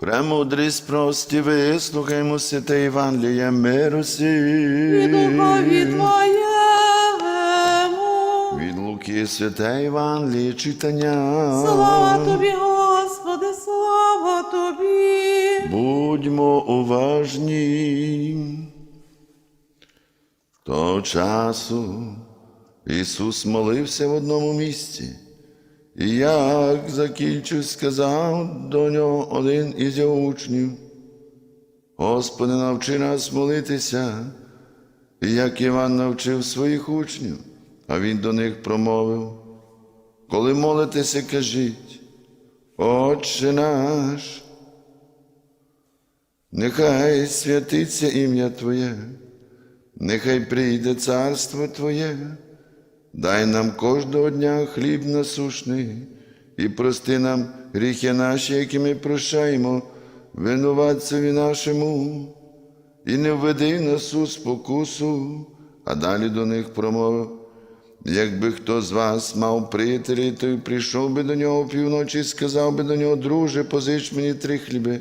Премудрість прості, вислухаймо святе Євангеліє миру. І духові Твоєму. Від Луки святе Євангеліє читання. Слава Тобі, Господи, слава Тобі. Будьмо уважні. Того часу Ісус молився в одному місці. І як закінчив, сказав до нього один із його учнів. Господи, навчи нас молитися, як Іван навчив своїх учнів, а він до них промовив. Коли молитеся, кажіть, Отче наш, нехай святиться ім'я Твоє, нехай прийде царство Твоє, дай нам кожного дня хліб насушний і прости нам гріхи наші, які ми прощаємо, винуватцеві нашому, і не введи нас у спокусу, а далі до них промовив. Якби хто з вас мав приятелі, то й прийшов би до нього півночі і сказав би до нього, друже, позич мені три хліби,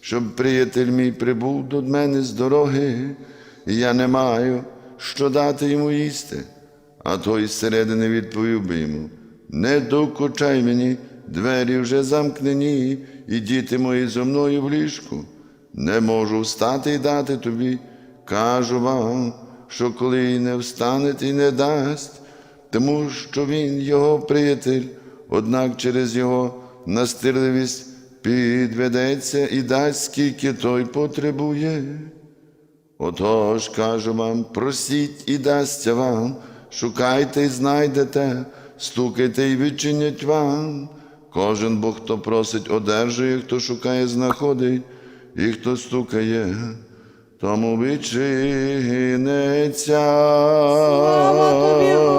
щоб приятель мій прибув до мене з дороги, і я не маю, що дати йому їсти. А той зсередини відповів би Не докучай мені, двері вже замкнені, і діти мої зо мною в ліжку. Не можу встати і дати тобі. Кажу вам, що коли й не встанете і не дасть, тому що він його приятель, однак через його настирливість підведеться і дасть, скільки той потребує. Отож, кажу вам, просіть і дасться вам, шукайте і знайдете, стукайте і відчинять вам. Кожен Бог, хто просить, одержує, хто шукає, знаходить, і хто стукає, тому відчинеться. Слава Тобі,